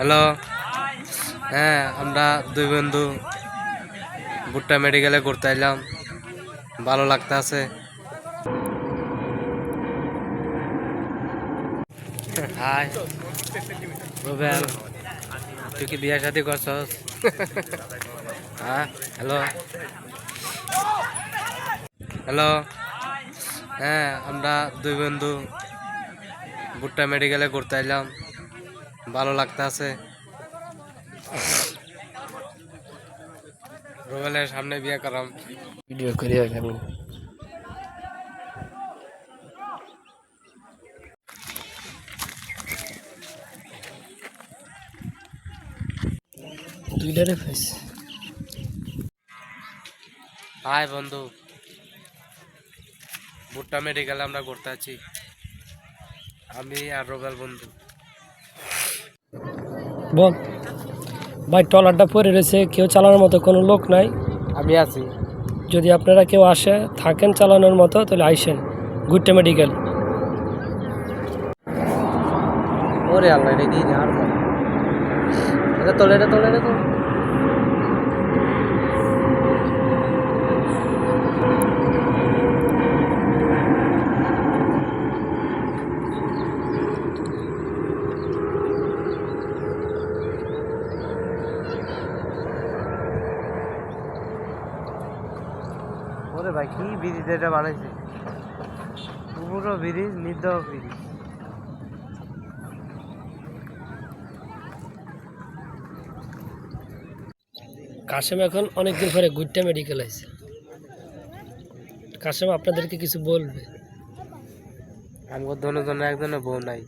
Hello. হ্যাঁ আমরা দুই বন্ধু ভুট্টা মেডিকেলে ঘুরতে এলাম। ভালো লাগতে আছে। হাই। রুবেল, তুই কি বিয়ে শাদি করছস? হ্যাঁ হ্যালো। হ্যালো। হ্যাঁ আমরা দুই বন্ধু ভুট্টা মেডিকেলে ঘুরতে এলাম। ভালো লাগতে আছে। রুবেলের সামনে বিয়ে করাম। ভিডিও করি আমি। ফেস হাই বন্ধু। ভুট্টা মেডিকেলে আমরা ঘুরতে আছি। আমি আর রুবেল বন্ধু। বল। ভাই ট্রলারটা পরে রয়েছে কেউ চালানোর মতো কোনো লোক নাই। আমি আছি। যদি আপনারা কেউ আসে থাকেন চালানোর মতো তাহলে আইসেন গুড্ডে মেডিকেল ওরে আল্লাহ এটা কি আর এটা তোলে এটা তোলে রে তো ওরে ভাই কি ব্রিজ এটা বানাইছে? পুরো ব্রিজ নির্দ ব্রিজ। কাশেম এখন অনেক দিন পরে গুড্ডে মেডিকেল আছে কাশেম আপনাদেরকে কিছু বলবে? আমগো দোনো জনে একজনে বউ নাই।